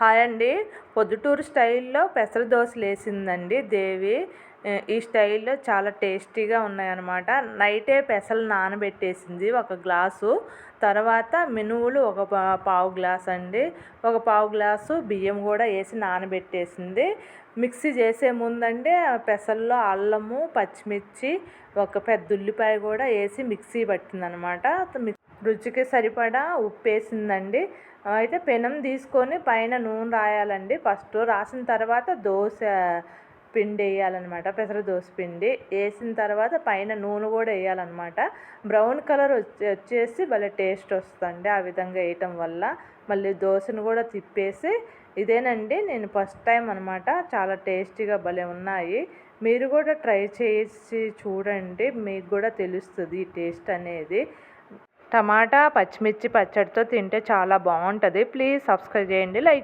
Hi అండి. పొద్దుటూరు స్టైల్లో పెసర దోశలు వేసిందండి దేవి ఈ స్టైల్లో చాలా టేస్టీగా ఉన్నాయన్నమాట. నైటే పెసలు నానబెట్టేసింది ఒక గ్లాసు. తర్వాత మినువులు ఒక పావు గ్లాస్ అండి ఒక పావు గ్లాసు బియ్యం కూడా వేసి నానబెట్టేసింది. మిక్సీ చేసే ముందంటే పెసల్లో అల్లము పచ్చిమిర్చి ఒక పెద్ద ఉల్లిపాయ కూడా వేసి మిక్సీ పట్టిందనమాట రుచికి సరిపడా ఉప్పేసిందండి. అయితే పెనం తీసుకొని పైన నూనె రాయాలండి. ఫస్ట్ రాసిన తర్వాత దోశ పిండి వేయాలన్నమాట. పెసర దోశ పిండి వేసిన తర్వాత పైన నూనె కూడా వేయాలన్నమాట. బ్రౌన్ కలర్ వచ్చేసి భలే టేస్ట్ వస్తుంది ఆ విధంగా వేయటం వల్ల. మళ్ళీ దోశను కూడా తిప్పేసి ఇదేనండి. నేను ఫస్ట్ టైం అనమాట చాలా టేస్టీగా భలే ఉన్నాయి. మీరు కూడా ట్రై చేసి చూడండి. మీకు కూడా తెలుస్తుంది ఈ టేస్ట్ అనేది. టమాటా పచ్చిమిర్చి పచ్చడితో తింటే చాలా బాగుంటుంది. ప్లీజ్ సబ్స్క్రైబ్ చేయండి. లైక్